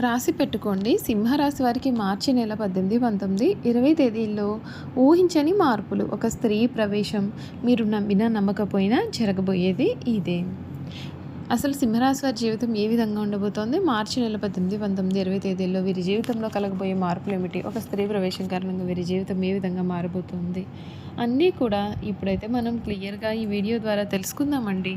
రాసి పెట్టుకోండి. సింహరాశి వారికి మార్చి నెల పద్దెనిమిది పంతొమ్మిది ఇరవై తేదీల్లో ఊహించని మార్పులు. ఒక స్త్రీ ప్రవేశం మీరు నమ్మినా నమ్మకపోయినా జరగబోయేది ఇదే. అసలు సింహరాశి వారి జీవితం ఏ విధంగా ఉండబోతోంది? మార్చి నెల పద్దెనిమిది పంతొమ్మిది ఇరవై తేదీల్లో వీరి జీవితంలో కలగబోయే మార్పులు ఏమిటి? ఒక స్త్రీ ప్రవేశం కారణంగా వీరి జీవితం ఏ విధంగా మారబోతుంది? అన్నీ కూడా ఇప్పుడైతే మనం క్లియర్గా ఈ వీడియో ద్వారా తెలుసుకుందామండి.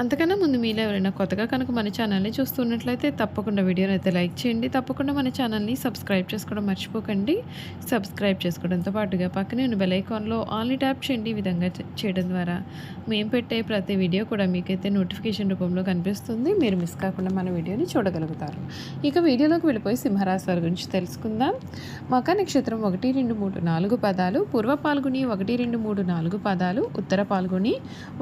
అంతకన్నా ముందు మీలో ఎవరైనా కొత్తగా కనుక మన ఛానల్ని చూస్తున్నట్లయితే తప్పకుండా వీడియోని అయితే లైక్ చేయండి. తప్పకుండా మన ఛానల్ని సబ్స్క్రైబ్ చేసుకోవడం మర్చిపోకండి. సబ్స్క్రైబ్ చేసుకోవడంతో పాటుగా పక్కనే ఉన్న బెలైకాన్లో ఆల్ని ట్యాప్ చేయండి. ఈ విధంగా చేయడం ద్వారా మేము పెట్టే ప్రతి వీడియో కూడా మీకైతే నోటిఫికేషన్ రూపంలో కనిపిస్తుంది. మీరు మిస్ కాకుండా మన వీడియోని చూడగలుగుతారు. ఇక వీడియోలోకి వెళ్ళిపోయి సింహరాశి వారి గురించి తెలుసుకుందాం. మక నక్షత్రం ఒకటి రెండు మూడు నాలుగు పదాలు పూర్వ పాల్గొని ఒకటి రెండు మూడు నాలుగు పదాలు ఉత్తర పాల్గొని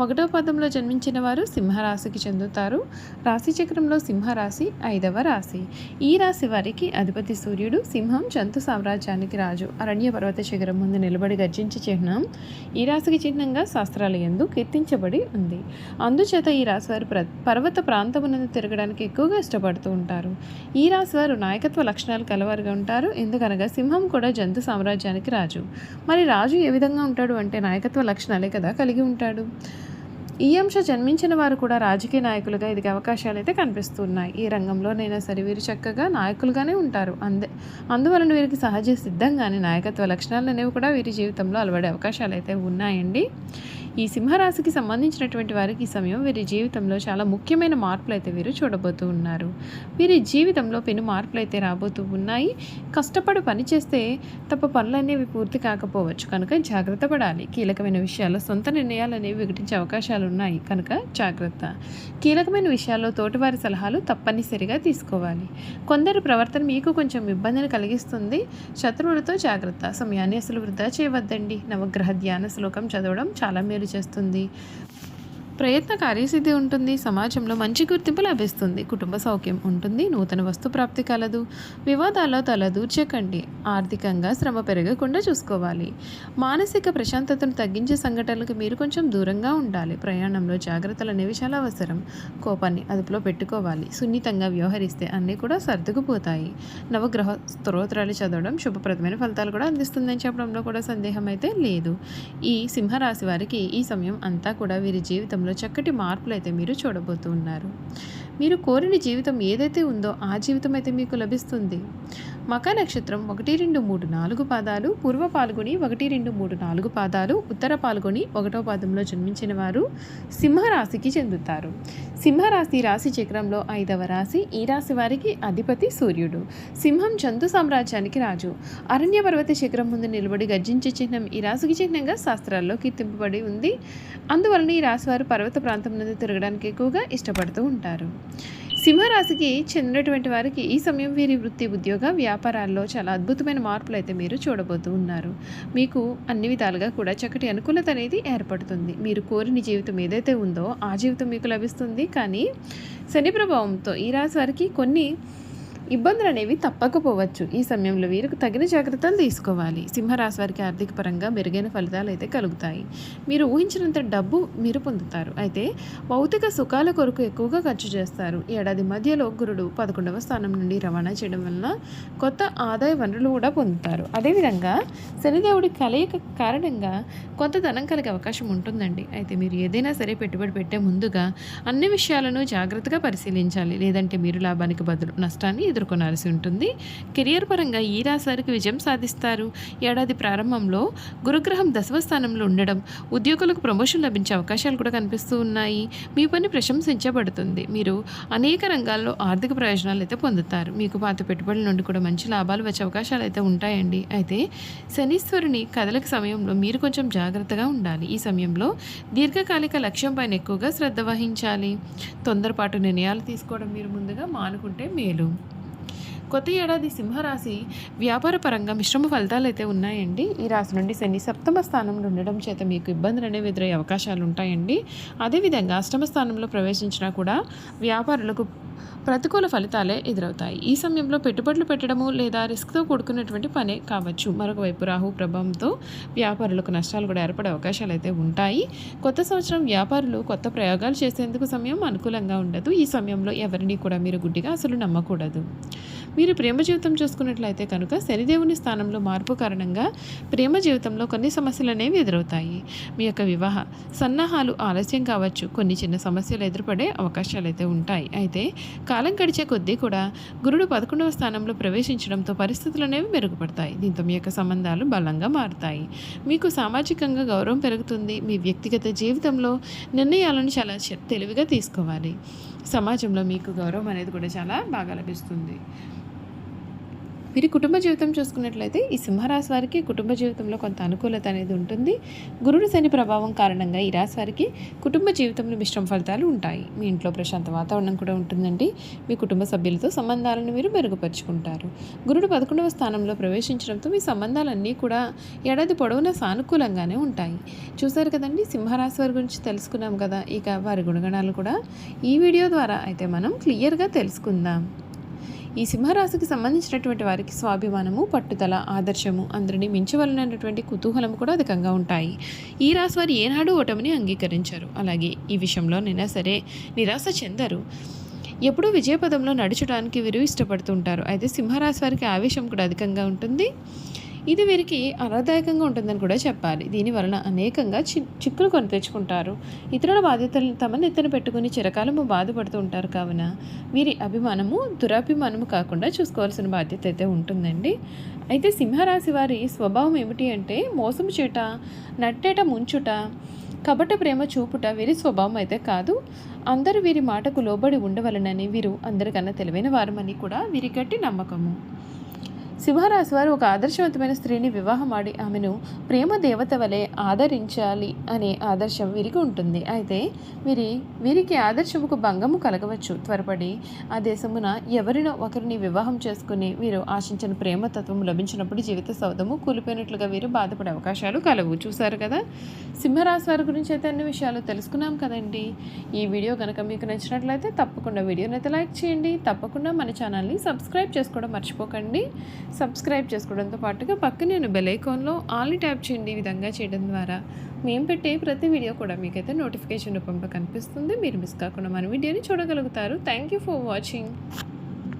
ఒకటో పదంలో జన్మించిన వారు సింహరాశికి చెందుతారు. రాశి చక్రంలో సింహరాశి ఐదవ రాశి. ఈ రాశి వారికి అధిపతి సూర్యుడు సింహం జంతు సామ్రాజ్యానికి రాజు. అరణ్య పర్వత శిఖరం ముందు నిలబడి గర్జించే చిహ్నం ఈ రాశికి చిహ్నంగా శాస్త్రాల ఎందు కీర్తించబడి ఉంది. అందుచేత ఈ రాశి వారు పర్వత ప్రాంతమునందు తిరగడానికి ఎక్కువగా ఇష్టపడుతూ ఉంటారు. ఈ రాశి వారు నాయకత్వ లక్షణాలు కలవారుగా ఉంటారు. ఎందుకనగా సింహం కూడా జంతు సామ్రాజ్యానికి రాజు. మరి రాజు ఏ విధంగా ఉంటాడు అంటే నాయకత్వ లక్షణాలే కదా కలిగి ఉంటాడు. ఈ అంశ జన్మించిన వారు కూడా రాజకీయ నాయకులుగా ఎదిగే అవకాశాలు అయితే కనిపిస్తున్నాయి. ఈ రంగంలోనైనా సరే వీరు చక్కగా నాయకులుగానే ఉంటారు. అందే అందువలన వీరికి సహజ సిద్ధంగానే నాయకత్వ లక్షణాలు అనేవి కూడా వీరి జీవితంలో అలవడే అవకాశాలు అయితే ఉన్నాయండి. ఈ సింహరాశికి సంబంధించినటువంటి వారికి ఈ సమయం వీరి జీవితంలో చాలా ముఖ్యమైన మార్పులు అయితే వీరు చూడబోతూ ఉన్నారు. వీరి జీవితంలో పెను మార్పులు అయితే రాబోతూ ఉన్నాయి. కష్టపడి పని చేస్తే తప్ప పనులు అనేవి పూర్తి కాకపోవచ్చు కనుక జాగ్రత్త పడాలి. కీలకమైన విషయాల్లో సొంత నిర్ణయాలు అనేవి వికటించే అవకాశాలు ఉన్నాయి కనుక జాగ్రత్త. కీలకమైన విషయాల్లో తోటివారి సలహాలు తప్పనిసరిగా తీసుకోవాలి. కొందరి ప్రవర్తన మీకు కొంచెం ఇబ్బందిని కలిగిస్తుంది. శత్రువులతో జాగ్రత్త. సమయాన్ని అసలు వృధా చేయవద్దండి. నవగ్రహ ధ్యాన శ్లోకం చదవడం చాలా మేలు చేస్తుంది. ప్రయత్న కార్యసిద్ధి ఉంటుంది. సమాజంలో మంచి గుర్తింపు లభిస్తుంది. కుటుంబ సౌఖ్యం ఉంటుంది. నూతన వస్తు ప్రాప్తి కలదు. వివాదాల్లో తలదూర్చకండి. ఆర్థికంగా శ్రమ పెరగకుండా చూసుకోవాలి. మానసిక ప్రశాంతతను తగ్గించే సంఘటనలకు మీరు కొంచెం దూరంగా ఉండాలి. ప్రయాణంలో జాగ్రత్తలు అనేవి చాలా అవసరం. కోపాన్ని అదుపులో పెట్టుకోవాలి. సున్నితంగా వ్యవహరిస్తే అన్నీ కూడా సర్దుకుపోతాయి. నవగ్రహ స్తోత్రాలు చదవడం శుభప్రదమైన ఫలితాలు కూడా అందిస్తుందని చెప్పడంలో కూడా సందేహం అయితే లేదు. ఈ సింహరాశి వారికి ఈ సమయం అంతా కూడా వీరి జీవితంలో చక్కటి మార్పులు అయితే మీరు చూడబోతున్నారు మీరు కోరిన జీవితం ఏదైతే ఉందో ఆ జీవితం అయితే మీకు లభిస్తుంది. మక నక్షత్రం ఒకటి రెండు మూడు నాలుగు పాదాలు పూర్వ పాల్గొని ఒకటి రెండు మూడు నాలుగు పాదాలు ఉత్తర పాల్గొని ఒకటో పాదంలో జన్మించిన వారు సింహరాశికి చెందుతారు. సింహరాశి రాశి చక్రంలో ఐదవ రాశి ఈ రాశి వారికి అధిపతి సూర్యుడు. సింహం జంతు సామ్రాజ్యానికి రాజు. అరణ్య పర్వత శిఖరం ముందు నిలబడి గర్జించే చిహ్నం ఈ రాశికి చిహ్నంగా శాస్త్రాల్లో కీర్తింపబడి ఉంది. అందువలన ఈ రాశి వారు పర్వత ప్రాంతం నుండి తిరగడానికి ఎక్కువగా ఇష్టపడుతూ ఉంటారు. సింహరాశికి చెందినటువంటి వారికి ఈ సమయం వీరి వృత్తి ఉద్యోగ వ్యాపారాల్లో చాలా అద్భుతమైన మార్పులు అయితే మీరు చూడబోతూ ఉన్నారు. మీకు అన్ని విధాలుగా కూడా చక్కటి అనుకూలత అనేది ఏర్పడుతుంది. మీరు కోరిన జీవితం ఏదైతే ఉందో ఆ జీవితం మీకు లభిస్తుంది. కానీ శని ప్రభావంతో ఈ రాశి వారికి కొన్ని ఇబ్బందులు అనేవి తప్పకపోవచ్చు. ఈ సమయంలో వీరికి తగిన జాగ్రత్తలు తీసుకోవాలి. సింహరాశి వారికి ఆర్థిక పరంగా మెరుగైన ఫలితాలు అయితే కలుగుతాయి. మీరు ఊహించినంత డబ్బు మీరు పొందుతారు. అయితే భౌతిక సుఖాల కొరకు ఎక్కువగా ఖర్చు చేస్తారు. ఏడాది మధ్యలో గురుడు పదకొండవ స్థానం నుండి రవాణా చేయడం వలన కొత్త ఆదాయ వనరులు కూడా పొందుతారు. అదేవిధంగా శనిదేవుడి కలయిక కారణంగా కొంత ధనం కలిగే అవకాశం ఉంటుందండి. అయితే మీరు ఏదైనా సరే పెట్టుబడి పెట్టే ముందుగా అన్ని విషయాలను జాగ్రత్తగా పరిశీలించాలి. లేదంటే మీరు లాభానికి బదులు నష్టాన్ని ఎదుర్కొనాల్సి ఉంటుంది. కెరియర్ పరంగా ఈ రాశి వారికి విజయం సాధిస్తారు. ఏడాది ప్రారంభంలో గురుగ్రహం దశమ స్థానంలో ఉండడం ఉద్యోగులకు ప్రమోషన్ లభించే అవకాశాలు కూడా కనిపిస్తూ ఉన్నాయి. మీ పని ప్రశంసించబడుతుంది. మీరు అనేక రంగాల్లో ఆర్థిక ప్రయోజనాలు అయితే పొందుతారు. మీకు పాత పెట్టుబడుల నుండి కూడా మంచి లాభాలు వచ్చే అవకాశాలు అయితే ఉంటాయండి. అయితే శనీశ్వరుని కదలిక సమయంలో మీరు కొంచెం జాగ్రత్తగా ఉండాలి. ఈ సమయంలో దీర్ఘకాలిక లక్ష్యం పైన ఎక్కువగా శ్రద్ధ వహించాలి. తొందరపాటు నిర్ణయాలు తీసుకోవడం మీరు ముందుగా మానుకుంటే మేలు. కొత్త ఏడాది సింహరాశి వ్యాపార పరంగా మిశ్రమ ఫలితాలు అయితే ఉన్నాయండి. ఈ రాశి నుండి శని సప్తమ స్థానంలో ఉండడం చేత మీకు ఇబ్బందులు అనేవి ఎదురయ్యే అవకాశాలు ఉంటాయండి. అదేవిధంగా అష్టమ స్థానంలో ప్రవేశించినా కూడా వ్యాపారులకు ప్రతికూల ఫలితాలే ఎదురవుతాయి. ఈ సమయంలో పెట్టుబడులు పెట్టడము లేదా రిస్క్తో కూడుకున్నటువంటి పనే కావచ్చు. మరొక వైపు రాహు ప్రభావంతో వ్యాపారులకు నష్టాలు కూడా ఏర్పడే అవకాశాలు అయితే ఉంటాయి. కొత్త సంవత్సరం వ్యాపారులు కొత్త ప్రయోగాలు చేసేందుకు సమయం అనుకూలంగా ఉండదు. ఈ సమయంలో ఎవరిని కూడా మీరు గుడ్డిగా అసలు నమ్మకూడదు. మీరు ప్రేమ జీవితం చూసుకున్నట్లయితే కనుక శనిదేవుని స్థానంలో మార్పు కారణంగా ప్రేమ జీవితంలో కొన్ని సమస్యలు అనేవి ఎదురవుతాయి. మీ యొక్క వివాహ సన్నాహాలు ఆలస్యం కావచ్చు. కొన్ని చిన్న సమస్యలు ఎదురుపడే అవకాశాలు అయితే ఉంటాయి. అయితే కాలం గడిచే కొద్దీ కూడా గురుడు పదకొండవ స్థానంలో ప్రవేశించడంతో పరిస్థితులు అనేవి మెరుగుపడతాయి. దీంతో మీ యొక్క సంబంధాలు బలంగా మారుతాయి. మీకు సామాజికంగా గౌరవం పెరుగుతుంది. మీ వ్యక్తిగత జీవితంలో నిర్ణయాలను చాలా తెలివిగా తీసుకోవాలి. సమాజంలో మీకు గౌరవం అనేది కూడా చాలా బాగా లభిస్తుంది. మీరు కుటుంబ జీవితం చూసుకున్నట్లయితే ఈ సింహరాశి వారికి కుటుంబ జీవితంలో కొంత అనుకూలత అనేది ఉంటుంది. గురుడు శని ప్రభావం కారణంగా ఈ రాశి వారికి కుటుంబ జీవితంలో మిశ్రమ ఫలితాలు ఉంటాయి. మీ ఇంట్లో ప్రశాంత వాతావరణం కూడా ఉంటుందండి. మీ కుటుంబ సభ్యులతో సంబంధాలను మీరు మెరుగుపరుచుకుంటారు. గురుడు పదకొండవ స్థానంలో ప్రవేశించడంతో మీ సంబంధాలన్నీ కూడా ఏడాది పొడవునా సానుకూలంగానే ఉంటాయి. చూసారు కదండి? సింహరాశి వారి గురించి తెలుసుకున్నాం కదా. ఇక వారి గుణగణాలు కూడా ఈ వీడియో ద్వారా అయితే మనం క్లియర్గా తెలుసుకుందాం. ఈ సింహరాశికి సంబంధించినటువంటి వారికి స్వాభిమానము పట్టుదల ఆదర్శము అందరినీ మించవలనటువంటి కుతూహలం కూడా అధికంగా ఉంటాయి. ఈ రాశి వారు ఏనాడు ఓటమిని అంగీకరించారు. అలాగే ఈ విషయంలోనైనా సరే నిరాశ చెందరు. ఎప్పుడూ విజయపదంలో నడుచడానికి వీరు ఇష్టపడుతుంటారు. అయితే సింహరాశి వారికి ఆవేశం కూడా అధికంగా ఉంటుంది. ఇది వీరికి ఆనందదాయకంగా ఉంటుందని కూడా చెప్పాలి. దీని వలన అనేకంగా చి చిక్కులు కొని తెచ్చుకుంటారు. ఇతరుల బాధ్యతలను తమ నెత్తిన పెట్టుకుని చిరకాలము బాధపడుతూ ఉంటారు కావున వీరి అభిమానము దురాభిమానము కాకుండా చూసుకోవాల్సిన బాధ్యత అయితే ఉంటుందండి. అయితే సింహరాశి వారి స్వభావం ఏమిటి అంటే మోసం చేట నట్టేట ముంచుట కపట ప్రేమ చూపుట వీరి స్వభావం అయితే కాదు. అందరూ వీరి మాటకు లోబడి ఉండవలనని వీరు అందరికన్నా తెలివైన వారమని కూడా వీరి గట్టి నమ్మకము. సింహరాశి వారు ఒక ఆదర్శవంతమైన స్త్రీని వివాహం ఆడి ఆమెను ప్రేమ దేవత వలె ఆదరించాలి అనే ఆదర్శం వీరికి ఉంటుంది. అయితే వీరి వీరికి ఆదర్శముకు భంగము కలగవచ్చు. త్వరపడి ఆ దేశమున ఎవరినో ఒకరిని వివాహం చేసుకుని వీరు ఆశించిన ప్రేమతత్వం లభించినప్పుడు జీవిత సౌధము కూలిపోయినట్లుగా వీరు బాధపడే అవకాశాలు కలవు. చూసారు కదా? సింహరాశి వారి గురించి అయితే అన్ని విషయాలు తెలుసుకున్నాం కదండి. ఈ వీడియో కనుక మీకు నచ్చినట్లయితే తప్పకుండా వీడియోని అయితే లైక్ చేయండి. తప్పకుండా మన ఛానల్ని సబ్స్క్రైబ్ చేసుకోవడం మర్చిపోకండి. సబ్స్క్రైబ్ చేసుకోవడంతో పాటుగా పక్కనే బెల్ ఐకాన్లో ఆల్ని ట్యాప్ చేయండి ఈ విధంగా చేయడం ద్వారా. మేము పెట్టే ప్రతి వీడియో కూడా మీకైతే నోటిఫికేషన్ రూపంలో కనిపిస్తుంది. మీరు మిస్ కాకుండా మన వీడియోని చూడగలుగుతారు. Thank you for watching